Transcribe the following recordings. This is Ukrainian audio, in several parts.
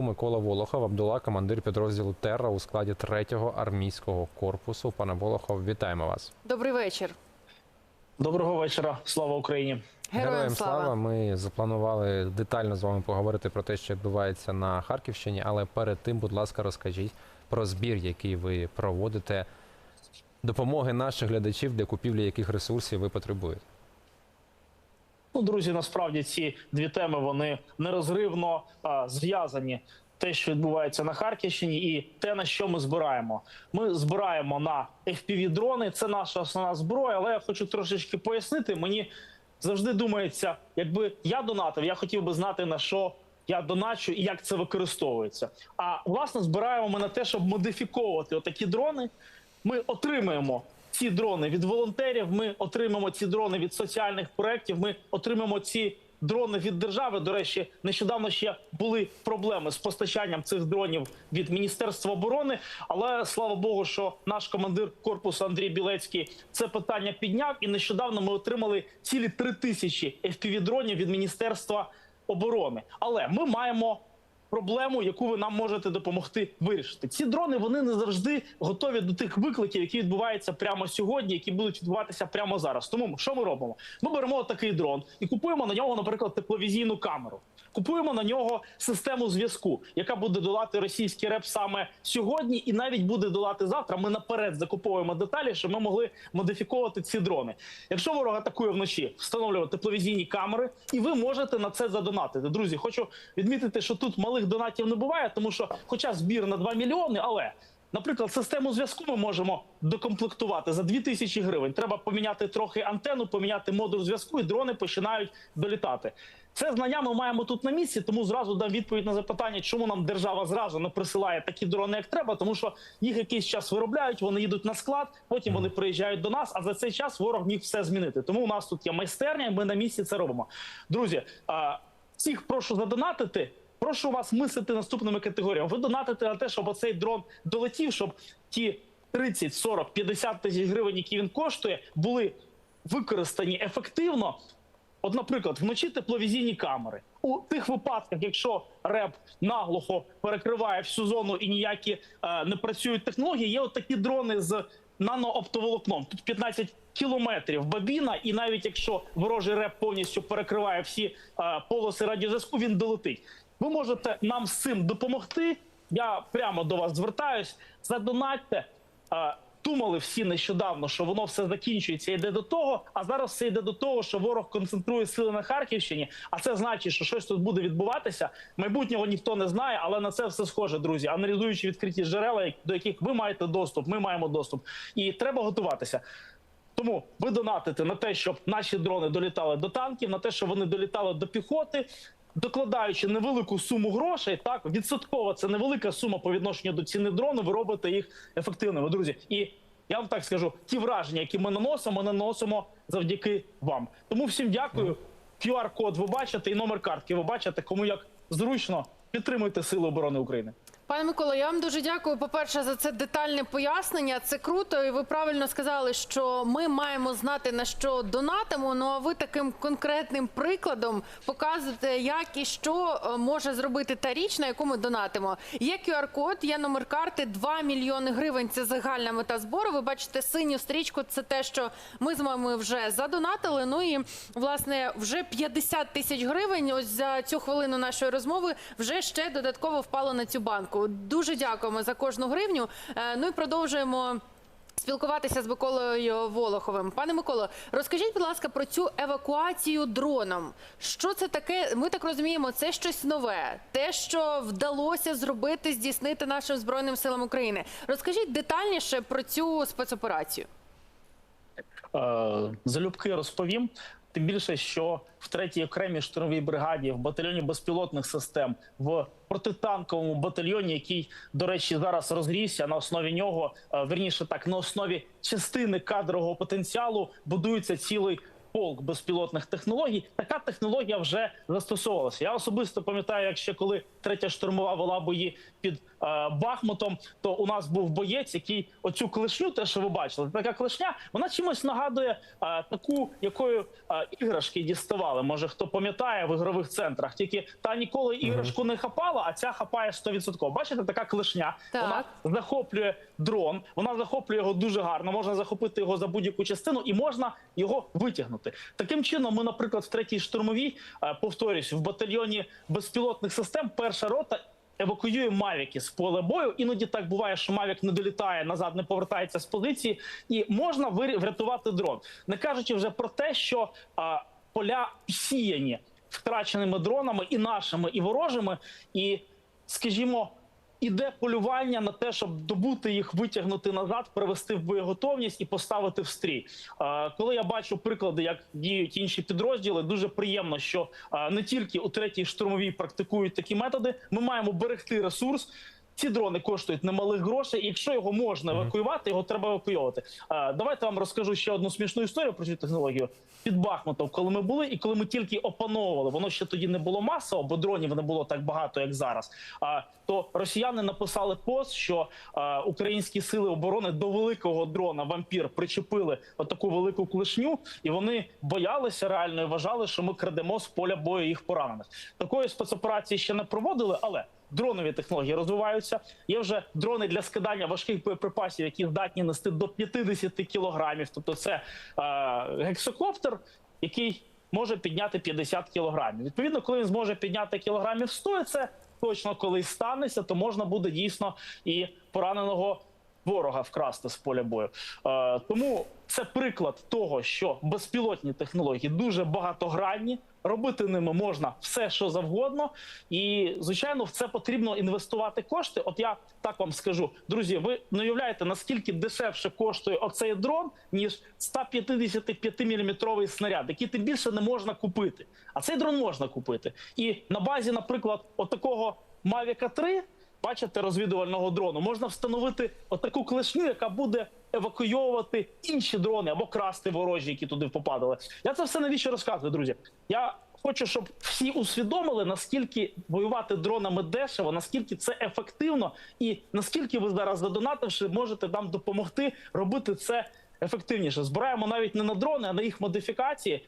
Микола Волохов, Абдула, командир підрозділу Терра у складі 3-го армійського корпусу. Пане Волохов, вітаємо вас. Добрий вечір. Доброго вечора, слава Україні. Героям, слава. Ми запланували детально з вами поговорити про те, що відбувається на Харківщині, але перед тим, будь ласка, розкажіть про збір, який ви проводите, допомоги наших глядачів для купівлі яких ресурсів ви потребуєте. Ну, друзі, насправді ці дві теми вони нерозривно зв'язані. Те, що відбувається на Харківщині, і те, на що ми збираємо. Ми збираємо на fpv дрони. Це наша основна зброя. Але я хочу трошечки пояснити. Мені завжди думається, якби я донатив, я хотів би знати на що я доначу і як це використовується. А власне збираємо ми на те, щоб модифіковувати отакі дрони. Ми отримаємо ці дрони від волонтерів. Ми отримаємо ці дрони від соціальних проєктів. Ми отримаємо ці дрони від держави. До речі, нещодавно ще були проблеми з постачанням цих дронів від Міністерства оборони. Але слава Богу, що наш командир корпусу Андрій Білецький це питання підняв. І нещодавно ми отримали цілі три тисячі fpv дронів від Міністерства оборони. Але ми маємо проблему, яку ви нам можете допомогти вирішити. Ці дрони вони не завжди готові до тих викликів, які відбуваються прямо сьогодні, які будуть відбуватися прямо зараз. Тому що ми робимо? Ми беремо такий дрон і купуємо на нього, наприклад, тепловізійну камеру. Купуємо на нього систему зв'язку, яка буде долати російський реп саме сьогодні, і навіть буде долати завтра. Ми наперед закуповуємо деталі, щоб ми могли модифіковувати ці дрони. Якщо ворог атакує вночі, встановлювати тепловізійні камери, і ви можете на це задонатити. Друзі, хочу відмітити, що тут малих донатів не буває, тому що, хоча збір на 2 мільйони, але. Наприклад, систему зв'язку ми можемо докомплектувати за 2 тисячі гривень. Треба поміняти трохи антенну, поміняти модуль зв'язку, і дрони починають долітати. Це знання ми маємо тут на місці, тому зразу дам відповідь на запитання, чому нам держава зразу не присилає такі дрони, як треба, тому що їх якийсь час виробляють, вони їдуть на склад, потім вони приїжджають до нас. А за цей час ворог міг все змінити. Тому у нас тут є майстерня, і ми на місці це робимо. Друзі, всіх прошу задонатити. Прошу вас мислити наступними категоріями. Ви донатите на те, щоб оцей дрон долетів, щоб ті 30, 40, 50 тисяч гривень, які він коштує, були використані ефективно. От, наприклад, вночі тепловізійні камери. У тих випадках, якщо РЕП наглухо перекриває всю зону і ніякі е, не працюють технології, є от дрони з нанооптоволокном. Тут 15 кілометрів бабіна, і навіть якщо ворожий РЕП повністю перекриває всі е, полоси радіозв'язку, він долетить. Ви можете нам з цим допомогти. Я прямо до вас звертаюсь. Задонатьте. Е, Думали всі нещодавно, що воно все закінчується, йде до того. А зараз все йде до того, що ворог концентрує сили на Харківщині. А це значить, що щось тут буде відбуватися. Майбутнього ніхто не знає, але на це все схоже, друзі. Аналізуючи відкриті джерела, до яких ви маєте доступ, ми маємо доступ, і треба готуватися. Тому ви донатите на те, щоб наші дрони долітали до танків, на те, щоб вони долітали до піхоти, докладаючи невелику суму грошей. Так відсотково це невелика сума по відношенню до ціни дрону. Ви робите їх ефективними, друзі. І я вам так скажу: ті враження, які ми наносимо, наносимо завдяки вам. Тому всім дякую. QR-код ви бачите і номер картки. Ви бачите, кому як зручно підтримуйте Сили оборони України. Пане Микола, я вам дуже дякую. По-перше, за це детальне пояснення. Це круто, і ви правильно сказали, що ми маємо знати на що донатимо. Ну а ви таким конкретним прикладом показуєте, як і що е, може зробити та річ, на яку ми донатимо. Є QR-код, є номер карти 2 мільйони гривень. Це загальна мета збору. Ви бачите синю стрічку. Це те, що ми з вами вже задонатили. Ну і власне вже 50 тисяч гривень. Ось за цю хвилину нашої розмови вже ще додатково впало на цю банку. Дуже дякуємо за кожну гривню. Е, Ну і продовжуємо. Спілкуватися з Миколою Волоховим. Пане Миколо, розкажіть, будь ласка, про цю евакуацію дроном. Що це таке? Ми так розуміємо, це щось нове, те, що вдалося зробити, здійснити нашим збройним силам України. Розкажіть детальніше про цю спецоперацію. Е, залюбки розповім. Тим більше, що в третій окремій штурмовій бригаді, в батальйоні безпілотних систем, в протитанковому батальйоні, який, до речі, зараз розрісся на основі нього, е, верніше так, на основі частини кадрового потенціалу будується цілий полк безпілотних технологій. Така технологія вже застосовувалася. Я особисто пам'ятаю, як ще коли третя штурмова вела бої під е, Бахмутом, то у нас був боєць, який оцю клешню, те, що ви бачили, така клешня, вона чимось нагадує е, таку, якою е, іграшки діставали. Може, хто пам'ятає в ігрових центрах, тільки та ніколи іграшку не хапала, а ця хапає 100%. Бачите, така клешня. Так. Вона захоплює дрон. Вона захоплює його дуже гарно. Можна захопити його за будь-яку частину і можна його витягнути. Таким чином, ми, наприклад, в третій штурмовій, е, повторюсь, в батальйоні безпілотних систем перша рота. Евакуює мавіки з поля бою. Іноді так буває, що мавік не долітає назад, не повертається з позиції, і можна врятувати дрон, не кажучи вже про те, що а, поля всіяні втраченими дронами і нашими, і ворожими, і скажімо, іде полювання на те, щоб добути їх, витягнути назад, привести в боєготовність і поставити в стрій. Коли я бачу приклади, як діють інші підрозділи, дуже приємно, що не тільки у третій штурмовій практикують такі методи. Ми маємо берегти ресурс. Ці дрони коштують немалих грошей. і Якщо його можна евакуювати, його треба евакуювати. Е, Давайте вам розкажу ще одну смішну історію про цю технологію. Під Бахмутом, коли ми були, і коли ми тільки опановували, воно ще тоді не було масово, бо дронів не було так багато, як зараз. А то росіяни написали пост, що е, українські сили оборони до великого дрона вампір причепили отаку велику клешню, і вони боялися реально і вважали, що ми крадемо з поля бою їх поранених. Такої спецоперації ще не проводили, але дронові технології розвиваються. Є вже дрони для скидання важких боєприпасів, які здатні нести до 50 кілограмів. Тобто, це е, гексокоптер, який може підняти 50 кілограмів. Відповідно, коли він зможе підняти кілограмів 100, це точно колись станеться, то можна буде дійсно і пораненого ворога вкрасти з поля бою. Е, тому це приклад того, що безпілотні технології дуже багатогранні. Робити ними можна все, що завгодно, і звичайно, в це потрібно інвестувати кошти. От я так вам скажу, друзі. Ви не уявляєте, наскільки дешевше коштує оцей дрон, ніж 155 мм снаряд, який тим більше не можна купити. А цей дрон можна купити. І на базі, наприклад, отакого Mavic 3, бачите, розвідувального дрону, можна встановити отаку клешню, яка буде евакуйовувати інші дрони або красти ворожі, які туди попадали. Я це все навіщо розказую, друзі? Я хочу, щоб всі усвідомили, наскільки воювати дронами дешево, наскільки це ефективно, і наскільки ви зараз задонативши, можете нам допомогти робити це ефективніше. Збираємо навіть не на дрони, а на їх модифікації.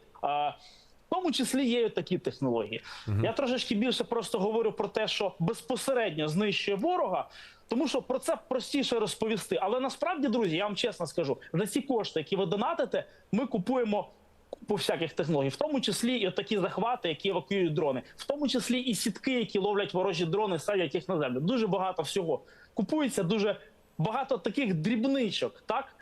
В тому числі є такі технології. Я трошечки більше просто говорю про те, що безпосередньо знищує ворога, тому що про це простіше розповісти. Але насправді, друзі, я вам чесно скажу, за ці кошти, які ви донатите, ми купуємо купу всяких технологій, в тому числі і такі захвати, які евакуюють дрони, в тому числі і сітки, які ловлять ворожі дрони, садять їх на землю. Дуже багато всього купується, дуже багато таких дрібничок. Так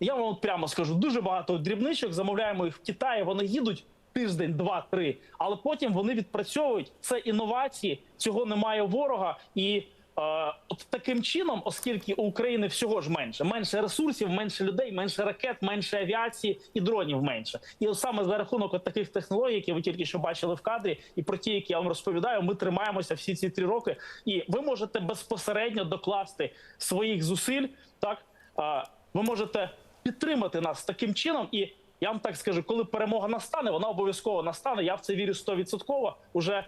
я вам прямо скажу, дуже багато дрібничок. Замовляємо їх в Китаї. Вони їдуть тиждень, два, три, але потім вони відпрацьовують це інновації. Цього немає ворога і. Е, от таким чином, оскільки у України всього ж менше, менше ресурсів, менше людей, менше ракет, менше авіації і дронів менше. І саме за рахунок от таких технологій, які ви тільки що бачили в кадрі, і про ті, які я вам розповідаю, ми тримаємося всі ці три роки. І ви можете безпосередньо докласти своїх зусиль. Так е, ви можете підтримати нас таким чином і. Я вам так скажу, коли перемога настане, вона обов'язково настане. Я в це вірю 100%. Уже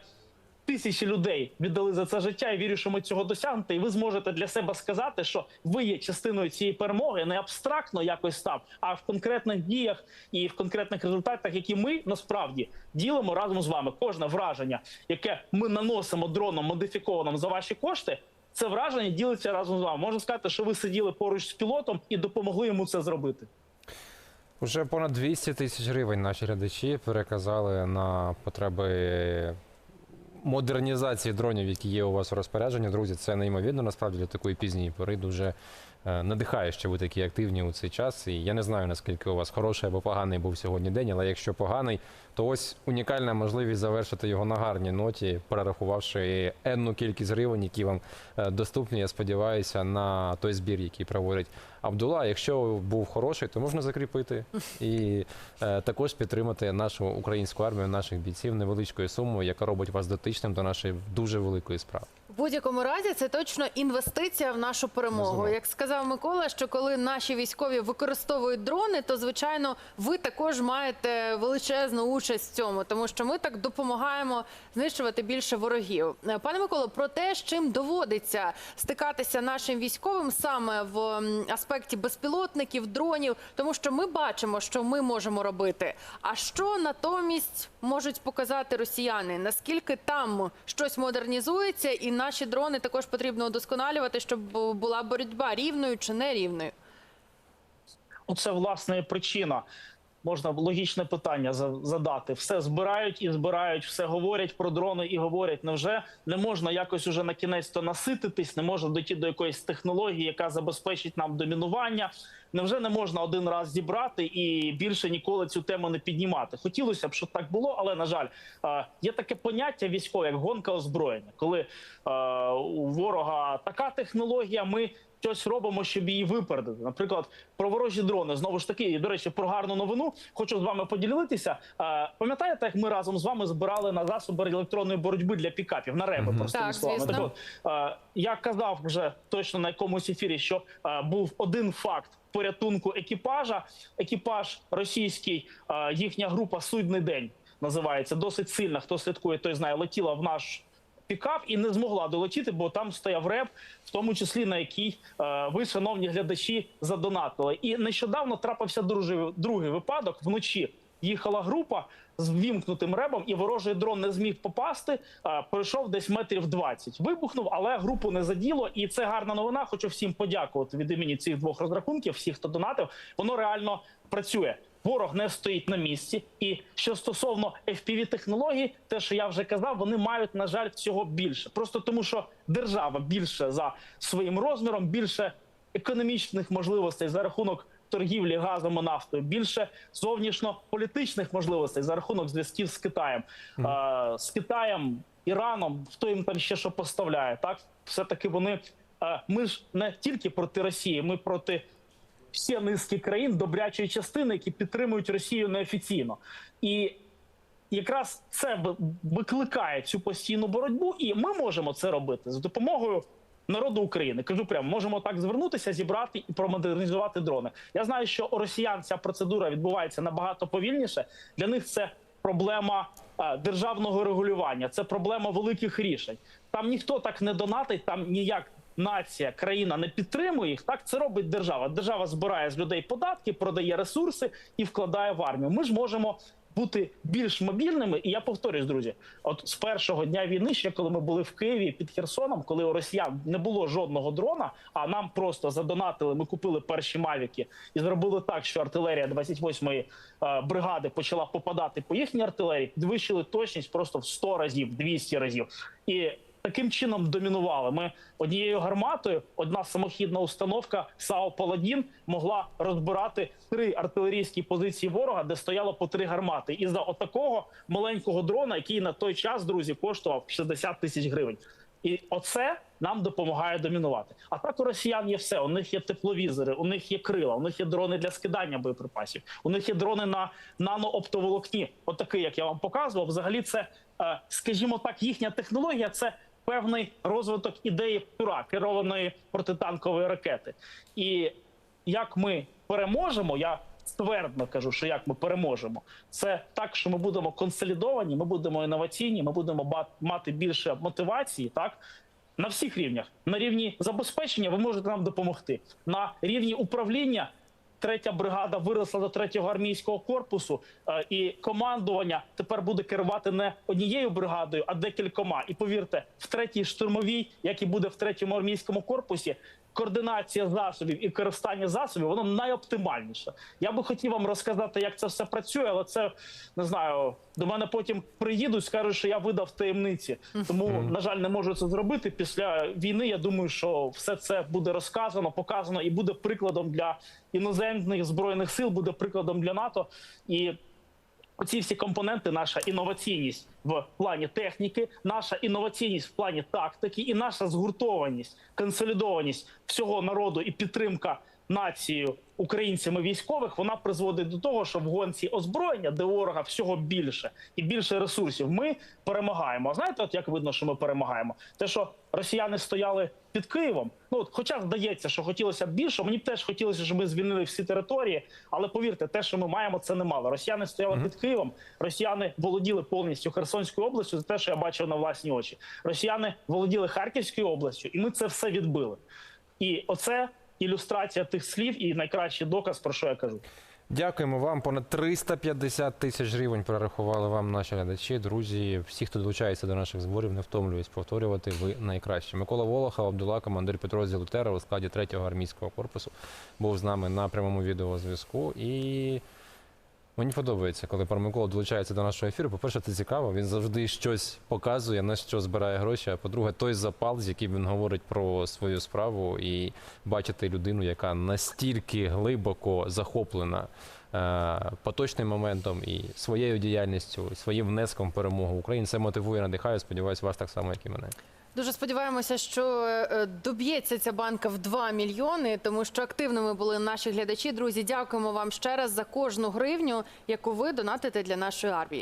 тисячі людей віддали за це життя. і вірю, що ми цього досягнете. І ви зможете для себе сказати, що ви є частиною цієї перемоги, не абстрактно якось там, а в конкретних діях і в конкретних результатах, які ми насправді ділимо разом з вами. Кожне враження, яке ми наносимо дроном модифікованим за ваші кошти. Це враження ділиться разом з вами. Можна сказати, що ви сиділи поруч з пілотом і допомогли йому це зробити. Уже понад 200 тисяч гривень наші глядачі переказали на потреби модернізації дронів, які є у вас у розпорядженні. Друзі, це неймовірно. Насправді для такої пізньої пори дуже надихає, що ви такі активні у цей час. І я не знаю, наскільки у вас хороший або поганий був сьогодні день, але якщо поганий, то ось унікальна можливість завершити його на гарній ноті, перерахувавши енну кількість гривень, які вам е, доступні, я сподіваюся, на той збір, який проводить Абдула. Якщо був хороший, то можна закріпити і е, також підтримати нашу українську армію, наших бійців невеличкою сумою, яка робить вас дотичним до нашої дуже великої справи. В будь-якому разі це точно інвестиція в нашу перемогу. Як сказав Микола, що коли наші військові використовують дрони, то звичайно ви також маєте величезну участь в цьому, тому що ми так допомагаємо знищувати більше ворогів. Е, Пане Миколо, про те, з чим доводиться стикатися нашим військовим саме в аспекті безпілотників, дронів, тому що ми бачимо, що ми можемо робити. А що натомість можуть показати росіяни? Наскільки там щось модернізується, і наші дрони також потрібно удосконалювати, щоб була боротьба рівною чи нерівною? Це власне причина. Можна логічне питання за- задати. Все збирають і збирають, все говорять про дрони і говорять. Невже не можна якось уже на кінець то насититись, не можна дойти до якоїсь технології, яка забезпечить нам домінування? Невже не можна один раз зібрати і більше ніколи цю тему не піднімати? Хотілося б, щоб так було, але на жаль, є таке поняття військове, як гонка озброєння, коли у ворога така технологія, ми щось робимо, щоб її випередити. Наприклад, про ворожі дрони. Знову ж таки, і до речі, про гарну новину хочу з вами поділитися. Пам'ятаєте, як ми разом з вами збирали на засоби електронної боротьби для пікапів на реби? Мгм. Простими Так, словами. Так от, я казав вже точно на якомусь ефірі, що був один факт. Порятунку екіпажа. Екіпаж російський, їхня група Судний день називається досить сильна. Хто слідкує, той знає, летіла в наш пікап і не змогла долетіти, бо там стояв реп, в тому числі на який е, ви, шановні глядачі, задонатили. І нещодавно трапився другий, другий випадок. Вночі їхала група з ввімкнутим ребом, і ворожий дрон не зміг попасти. Е, пройшов десь метрів 20. Вибухнув, але групу не заділо. І це гарна новина. Хочу всім подякувати від імені цих двох розрахунків, всіх, хто донатив. Воно реально працює. Ворог не стоїть на місці. І що стосовно fpv технологій, те, що я вже казав, вони мають на жаль цього більше. Просто тому, що держава більше за своїм розміром, більше економічних можливостей за рахунок торгівлі газом і нафтою, більше зовнішньополітичних можливостей за рахунок зв'язків з Китаєм, Е, з Китаєм, Іраном, хто їм там ще що поставляє. Так, все таки вони. Ми ж не тільки проти Росії, ми проти всі низки країн добрячої частини, які підтримують Росію неофіційно. І якраз це викликає цю постійну боротьбу, і ми можемо це робити з допомогою. Народу України кажу прямо, можемо так звернутися, зібрати і промодернізувати дрони. Я знаю, що у росіян ця процедура відбувається набагато повільніше. Для них це проблема е, державного регулювання, це проблема великих рішень. Там ніхто так не донатить, там ніяк нація, країна не підтримує їх. Так це робить держава. Держава збирає з людей податки, продає ресурси і вкладає в армію. Ми ж можемо бути більш мобільними. І я повторюсь, друзі, от з першого дня війни, ще коли ми були в Києві під Херсоном, коли у росіян не було жодного дрона, а нам просто задонатили. Ми купили перші мавіки і зробили так, що артилерія 28-ї е, бригади почала попадати по їхній артилерії, підвищили точність просто в 100 разів, 200 разів. І таким чином домінували. Ми однією гарматою, одна самохідна установка САУ Паладін могла розбирати три артилерійські позиції ворога, де стояло по три гармати. І за отакого маленького дрона, який на той час, друзі, коштував 60 тисяч гривень. І оце нам допомагає домінувати. А так у росіян є все. У них є тепловізори, у них є крила, у них є дрони для скидання боєприпасів, у них є дрони на нанооптоволокні. Отакий, як я вам показував. Взагалі, це, е, скажімо так, їхня технологія це певний розвиток ідеї ПТУРА, керованої протитанкової ракети. І як ми переможемо, я ствердно кажу, що як ми переможемо, це так, що ми будемо консолідовані, ми будемо інноваційні, ми будемо мати більше мотивації, так. На всіх рівнях на рівні забезпечення ви можете нам допомогти. На рівні управління третя бригада виросла до третього армійського корпусу, е, і командування тепер буде керувати не однією бригадою, а декількома. І повірте, в третій штурмовій, як і буде в третьому армійському корпусі, координація засобів і використання засобів воно найоптимальніше. Я би хотів вам розказати, як це все працює, але це не знаю. До мене потім приїдуть, скажуть, що я видав таємниці. Тому на жаль, не можу це зробити. Після війни я думаю, що все це буде розказано, показано і буде прикладом для іноземних збройних сил, буде прикладом для НАТО і. Оці всі компоненти, наша інноваційність в плані техніки, наша інноваційність в плані тактики, і наша згуртованість, консолідованість всього народу і підтримка нацією українцями військових, вона призводить до того, що в гонці озброєння, де ворога всього більше і більше ресурсів, ми перемагаємо. А знаєте, от як видно, що ми перемагаємо? Те, що росіяни стояли під Києвом. Ну от, хоча здається, що хотілося б більше. Мені б теж хотілося, щоб ми звільнили всі території. Але повірте, те, що ми маємо, це немало. Росіяни стояли під Києвом. Росіяни володіли повністю Херсонською областю. Це те, що я бачив на власні очі. Росіяни володіли Харківською областю, і ми це все відбили. І оце ілюстрація тих слів, і найкращий доказ, про що я кажу. Дякуємо вам. Понад 350 тисяч гривень перерахували вам наші глядачі, друзі. Всі, хто долучається до наших зборів, не втомлююсь повторювати. Ви найкращі. Микола Волоха, Абдула, командир підрозділу Тера у складі 3-го армійського корпусу, був з нами на прямому відеозв'язку. І мені подобається, коли пан Микола долучається до нашого ефіру. По-перше, це цікаво. Він завжди щось показує, на що збирає гроші. А по-друге, той запал, з яким він говорить про свою справу, і бачити людину, яка настільки глибоко захоплена е, поточним моментом і своєю діяльністю, і своїм внеском в перемогу України. Це мотивує, надихає. Сподіваюся, вас так само, як і мене. Дуже сподіваємося, що е, доб'ється ця банка в 2 мільйони, тому що активними були наші глядачі. Друзі, дякуємо вам ще раз за кожну гривню, яку ви донатите для нашої армії.